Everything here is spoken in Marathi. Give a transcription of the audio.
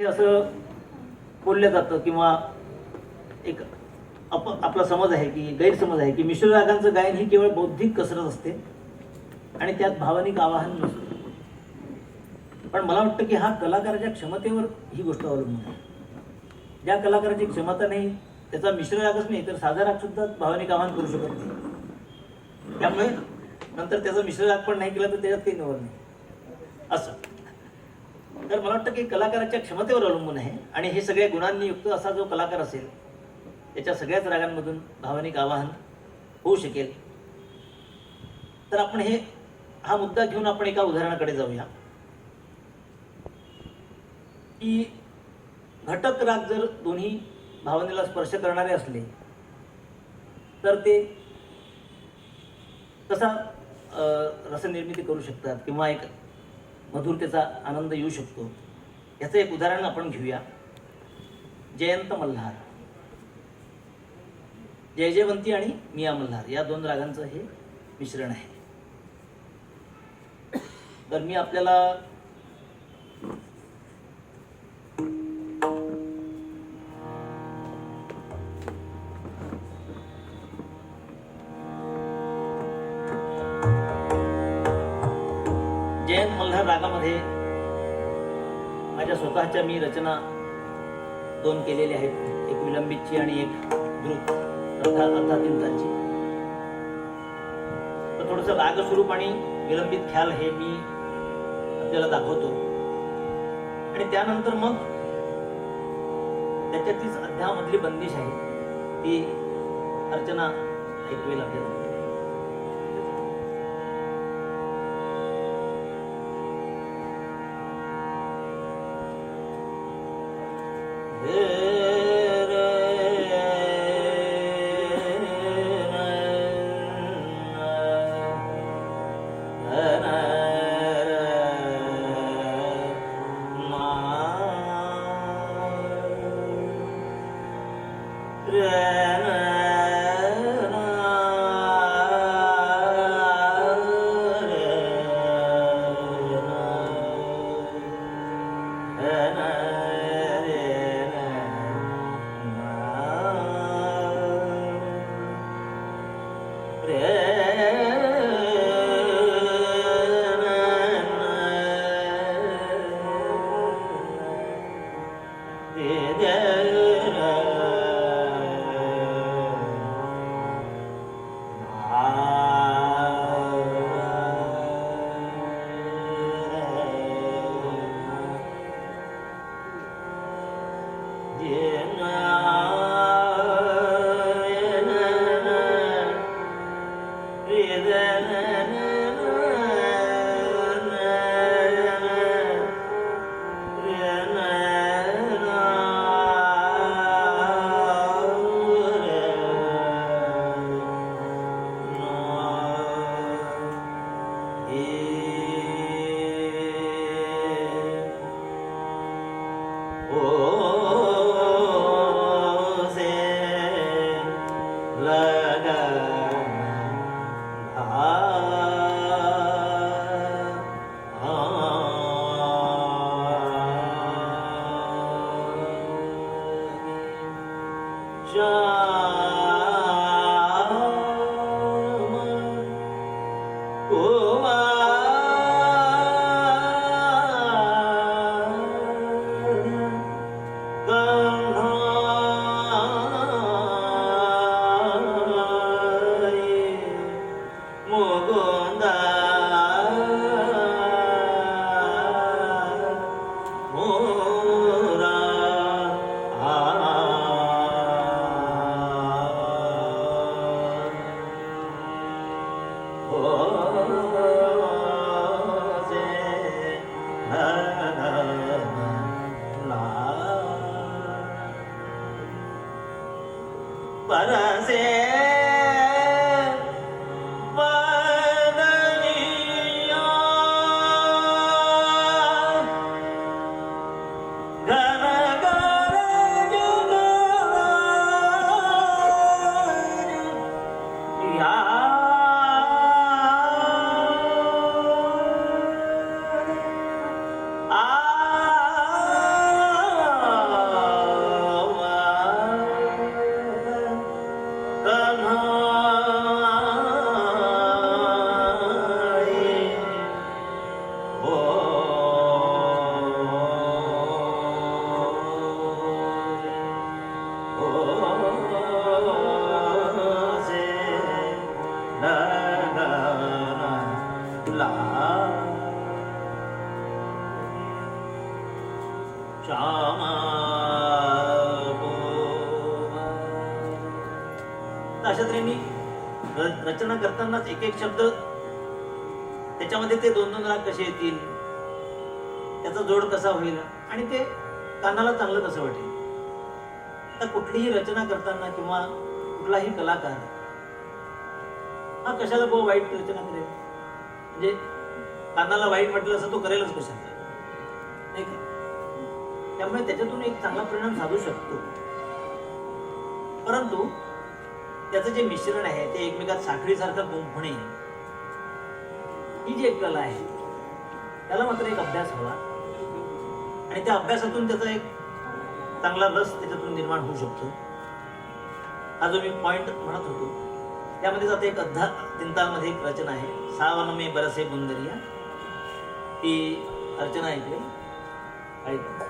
हे असं बोललं जातं किंवा एक अप आपला समज आहे की गैरसमज आहे की मिश्र रागांचं गायन ही केवळ बौद्धिक कसरत असते आणि त्यात भावनिक आवाहन नसतं. पण मला वाटतं की हा कलाकाराच्या क्षमतेवर ही गोष्ट अवलंबून आहे. ज्या कलाकाराची क्षमता नाही त्याचा मिश्र रागच नाही तर साधा राग सुद्धा भावनिक आवाहन करू शकत नाही. त्यामुळे नंतर त्याचा मिश्र राग पण नाही केला तर त्याच्यात काही नवर नाही. असं. तर मला वाटतं की कलाकाराच्या क्षमतेवर अवलंबून आहे. आणि हे सगळ्या गुणांनी युक्त असा जो कलाकार असेल त्याच्या सगळ्याच रागांमधून भावनिक आवाहन होऊ शकेल. तर आपण हे हा मुद्दा घेऊन आपण एका उदाहरणाकडे जाऊया. की घटक राग जर दोन्ही भावनेला स्पर्श करणारे असले तर ते कसा रसनिर्मिती करू शकतात? किंवा एक मधुरतेचा आनंद येऊ शकतो. याचं एक उदाहरण आपण घेऊया. जयंत मल्हार. जय जयवंती आणि मिया मल्हार. या दोन रागांचं हे मिश्रण आहे. तर मी आपल्याला माझ्या मी रचना दोन केलेल्या आहेत. एक विलंबितची आणि एक द्रुत. अर्धा तर थोडंसं राग स्वरूप आणि विलंबित ख्याल हे मी आपल्याला दाखवतो. आणि त्यानंतर मग त्याच्यातलीच अध्यामधली बंदिश आहे. ती अर्चना ऐकवेल आपल्याला. Yeah. da Và ta. oh रचना करतानाच एक एक शब्द त्याच्यामध्ये ते दोन दोन राग कसे येतील त्याचा जोड कसा होईल आणि ते कानाला चांगलं कसं वाटेल. तर कुठलीही रचना करताना किंवा कुठलाही कलाकार हा कशाला बहु वाईट रचना करेल? म्हणजे कानाला वाईट म्हटलं असं तो करेलच कशाला? नाही का? त्यामुळे त्याच्यातून एक चांगला परिणाम साधू शकतो. परंतु त्याचं जे मिश्रण आहे ते एकमेकात साखळीसारखं गुंफणे ही जी एक कला आहे त्याला मात्र एक अभ्यास हवा. आणि त्या अभ्यासातून त्याचा एक चांगला रस त्याच्यातून निर्माण होऊ शकतो. हा जो मी पॉइंट म्हणत होतो त्यामध्ये आता एक अध्या तिंतामध्ये एक रचना आहे. सावन मे बरसे बुंदरिया. ती रचना ऐकली ऐकली